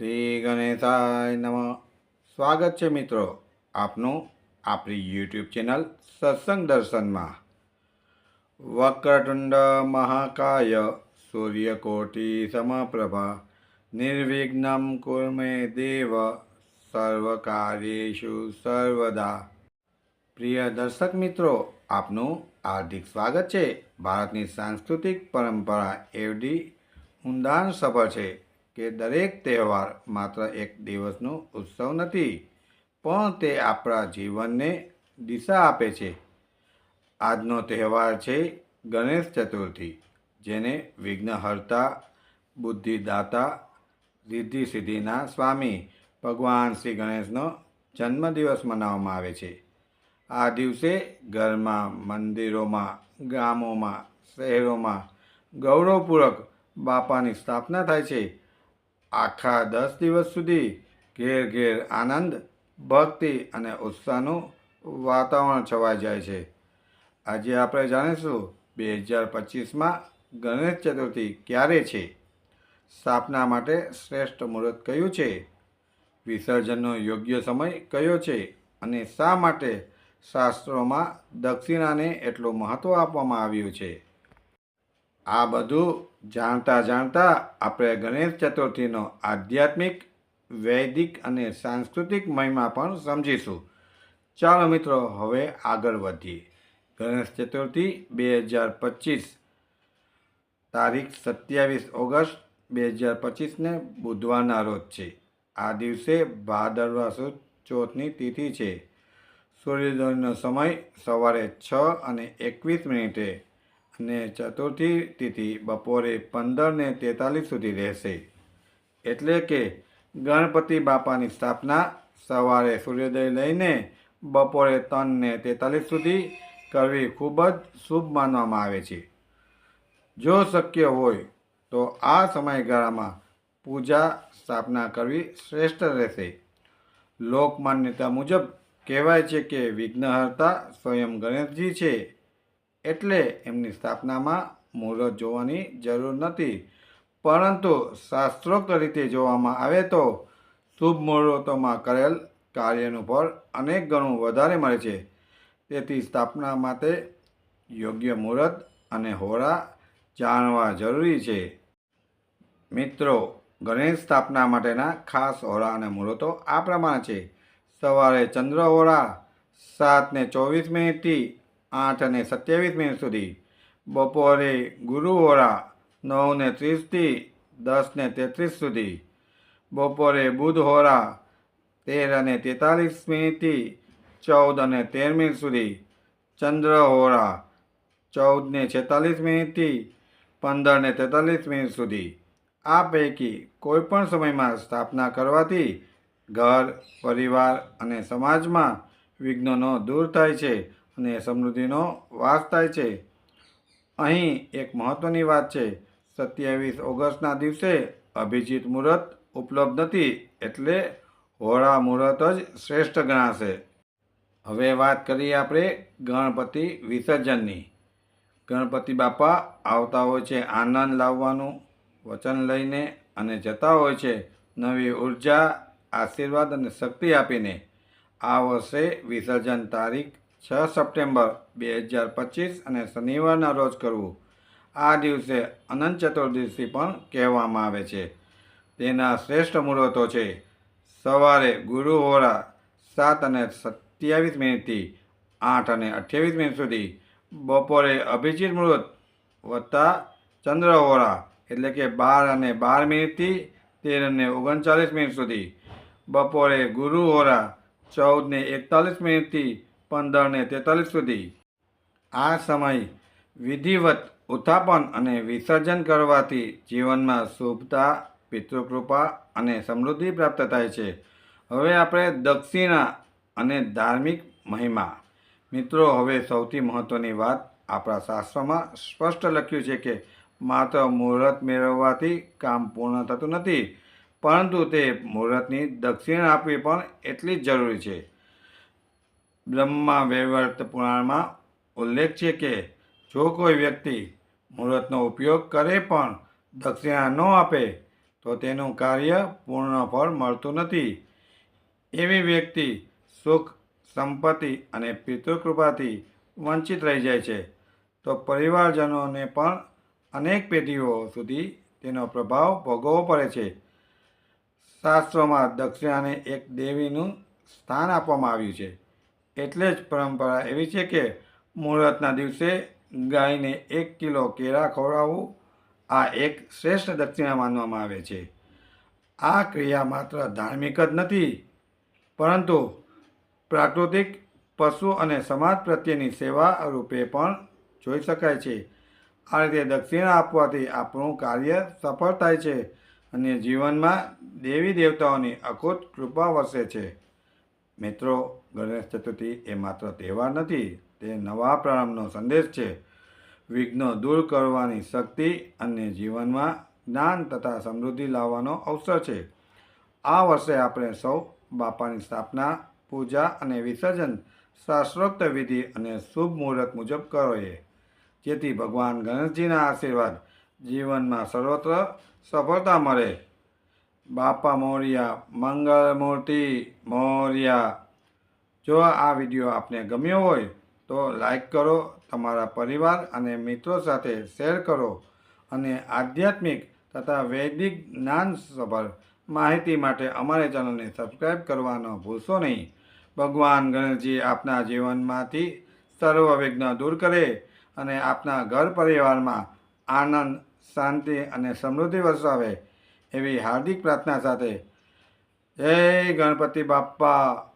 શ્રી ગણેશાય નમ. સ્વાગત છે મિત્રો આપનું આપણી યુટ્યુબ ચેનલ સત્સંગ દર્શનમાં. વક્રતુંડ મહાકાય સૂર્યકોટી સમપ્રભા નિર્વિઘ્નમ કુર્મે દેવ સર્વકાર્યેષુ સર્વદા. પ્રિય દર્શક મિત્રો, આપનું હાર્દિક સ્વાગત છે. ભારતની સાંસ્કૃતિક પરંપરા એવડી ઊંડાણસભર છે. કે દરેક તહેવાર માત્ર એક દિવસનો ઉત્સવ નથી, પણ તે આપણા જીવનને દિશા આપે છે. આજનો તહેવાર છે ગણેશ ચતુર્થી, જેને વિઘ્નહર્તા, બુદ્ધિદાતા રિદ્ધિ સિદ્ધિના સ્વામી ભગવાન શ્રી ગણેશનો જન્મદિવસ મનાવવામાં આવે છે. આ દિવસે ઘરમાં, મંદિરોમાં, ગામોમાં, શહેરોમાં ગૌરવપૂર્વક બાપાની સ્થાપના થાય છે. આખા દસ દિવસ સુધી ઘેર ઘેર આનંદ, ભક્તિ અને ઉત્સાહનું વાતાવરણ છવાઈ જાય છે. આજે આપણે જાણીશું બે હજાર પચીસમાં ગણેશ ચતુર્થી ક્યારે છે? સ્થાપના માટે શ્રેષ્ઠ મુહૂર્ત કયું છે? વિસર્જનનો યોગ્ય સમય કયો છે? અને શા માટે શાસ્ત્રોમાં દક્ષિણાને એટલું મહત્ત્વ આપવામાં આવ્યું છે? આ બધું જાણતા જાણતા આપણે ગણેશ ચતુર્થીનો આધ્યાત્મિક, વૈદિક અને સાંસ્કૃતિક મહિમા પણ સમજીશું. ચાલો મિત્રો, હવે આગળ વધીએ. ગણેશ ચતુર્થી બે હજાર પચીસ, તારીખ સત્યાવીસ ઓગસ્ટ બે હજાર પચીસને બુધવારના રોજ છે. આ દિવસે ભાદરવા સુદ ચોથની તિથિ છે. સૂર્યોદયનો સમય સવારે છ અને એકવીસ મિનિટે અને ચતુર્થી તિથિ બપોરે પંદર ને તેતાલીસ સુધી રહેશે. એટલે કે ગણપતિ બાપાની સ્થાપના સવારે સૂર્યોદય લઈને બપોરે ત્રણ ને તેતાલીસ સુધી કરવી ખૂબ જ શુભ માનવામાં આવે છે. જો શક્ય હોય તો આ સમયગાળામાં પૂજા સ્થાપના કરવી શ્રેષ્ઠ રહેશે. લોકમાન્યતા મુજબ કહેવાય છે કે વિઘ્નહર્તા સ્વયં ગણેશજી છે. એટલે એમની સ્થાપનામાં મુહૂર્ત જોવાની જરૂર નથી. પરંતુ શાસ્ત્રોક્ત રીતે જોવામાં આવે તો શુભ મુહૂર્તોમાં કરેલ કાર્યનું ફળ અનેક ગણું વધારે મળે છે. તેથી સ્થાપના માટે યોગ્ય મુહૂર્ત અને હોરા જાણવા જરૂરી છે. મિત્રો, ગણેશ સ્થાપના માટેના ખાસ હોરા અને મુહૂર્તો આ પ્રમાણે છે. સવારે ચંદ્ર હોરા, સાતને ચોવીસ મિનિટથી આઠ અને સત્યાવીસ મિનિટ સુધી. બપોરે ગુરુ હોરા નવ ને ત્રીસથી દસ ને તેત્રીસ સુધી. બપોરે બુધ હોરા તેર અને તેતાલીસ મિનિટથી ચૌદ અને તેર મિનિટ સુધી. ચંદ્ર હોરા ચૌદ ને છેતાલીસ મિનિટથી પંદર ને તેતાલીસ મિનિટ સુધી. આ પૈકી કોઈપણ સમયમાં સ્થાપના કરવાથી ઘર, પરિવાર અને સમાજમાં વિઘ્નોનો દૂર થાય છે. અને સમૃદ્ધિનો વાસ થાય છે. અહીં એક મહત્ત્વની વાત છે. સત્યાવીસ ઓગસ્ટના દિવસે અભિજીત મુહૂર્ત ઉપલબ્ધ નથી એટલે હોળા મુહૂર્ત જ શ્રેષ્ઠ ગણાશે. હવે વાત કરીએ આપણે ગણપતિ વિસર્જનની. ગણપતિ બાપા આવતા હોય છે આનંદ લાવવાનું, વચન લઈને અને જતા હોય છે નવી ઊર્જા, આશીર્વાદ અને શક્તિ આપીને. આ વર્ષે વિસર્જન તારીખ છ સપ્ટેમ્બર બે હજાર પચીસ અને શનિવારના રોજ કરવું. આ દિવસે અનંત ચતુર્દશી પણ કહેવામાં આવે છે. તેના શ્રેષ્ઠ મુહૂર્તો છે. સવારે ગુરુ હોરા સાત અને સત્યાવીસ મિનિટથી આઠ અને અઠ્યાવીસ મિનિટ સુધી. બપોરે અભિજીત મુહૂર્ત વત્તા ચંદ્ર હોરા એટલે કે બાર અને બાર મિનિટથી તેર અને ઓગણચાલીસ મિનિટ સુધી. બપોરે ગુરુ હોરા ચૌદ ને એકતાલીસ મિનિટથી પંદર ને તેતાલીસ સુધી. આ સમય વિધિવત ઉત્થાપન અને વિસર્જન કરવાથી જીવનમાં શુભતા, પિતૃકૃપા અને સમૃદ્ધિ પ્રાપ્ત થાય છે. હવે આપણે દક્ષિણા અને ધાર્મિક મહિમા. મિત્રો, હવે સૌથી મહત્ત્વની વાત આપણા શાસ્ત્રોમાં સ્પષ્ટ લખ્યું છે કે માત્ર મુહૂર્ત મેળવવાથી કામ પૂર્ણ થતું નથી, પરંતુ તે મુહૂર્તની દક્ષિણા આપવી પણ એટલી જ જરૂરી છે. બ્રહ્મા વૈવર્ત પુરાણમાં ઉલ્લેખ છે કે જો કોઈ વ્યક્તિ મુહૂર્તનો ઉપયોગ કરે પણ દક્ષિણા ન આપે, તો તેનું કાર્ય પૂર્ણ ફળ મળતું નથી. એવી વ્યક્તિ સુખ, સંપત્તિ અને પિતૃકૃપાથી વંચિત રહી જાય છે. તો પરિવારજનોને પણ અનેક પેઢીઓ સુધી તેનો પ્રભાવ ભોગવવો પડે છે. શાસ્ત્રોમાં દક્ષિણાને એક દેવીનું સ્થાન આપવામાં આવ્યું છે. એટલે જ પરંપરા એવી છે કે મુહૂર્તના દિવસે ગાયને એક કિલો કેળા ખવડાવવું આ એક શ્રેષ્ઠ દક્ષિણા માનવામાં આવે છે. આ ક્રિયા માત્ર ધાર્મિક જ નથી, પરંતુ પ્રાકૃતિક પશુ અને સમાજ પ્રત્યેની સેવા રૂપે પણ જોઈ શકાય છે. આ રીતે દક્ષિણા આપવાથી આપણું કાર્ય સફળ થાય છે અને જીવનમાં દેવી દેવતાઓની અખૂટ કૃપા વસે છે. મિત્રો, ગણેશ ચતુર્થી એ માત્ર તહેવાર નથી, તે નવા પ્રારંભનો સંદેશ છે. વિઘ્નો દૂર કરવાની શક્તિ અને જીવનમાં જ્ઞાન તથા સમૃદ્ધિ લાવવાનો અવસર છે. આ વર્ષે આપણે સૌ બાપાની સ્થાપના, પૂજા અને વિસર્જન શાસ્ત્રોક્ત વિધિ અને શુભ મુહૂર્ત મુજબ કરીએ જેથી ભગવાન ગણેશજીના આશીર્વાદ જીવનમાં સર્વત્ર સફળતા મળે. બાપા મોરિયા મંગળ મૂર્તિ મોરિયા. જો આ વીડિયો આપને ગમ્યો હોય, તો લાઈક કરો, તમારા પરિવાર અને મિત્રો સાથે શેર કરો અને આધ્યાત્મિક તથા વૈદિક જ્ઞાનસભર માહિતી માટે અમારી ચેનલને સબસ્ક્રાઈબ કરવાનો ભૂલશો નહીં. ભગવાન ગણેશજી આપના જીવનમાંથી સર્વ દૂર કરે અને આપના ઘર પરિવારમાં આનંદ, શાંતિ અને સમૃદ્ધિ વરસાવે. એવી હાર્દિક પ્રાર્થના સાથે જય ગણપતિ બાપ્પા.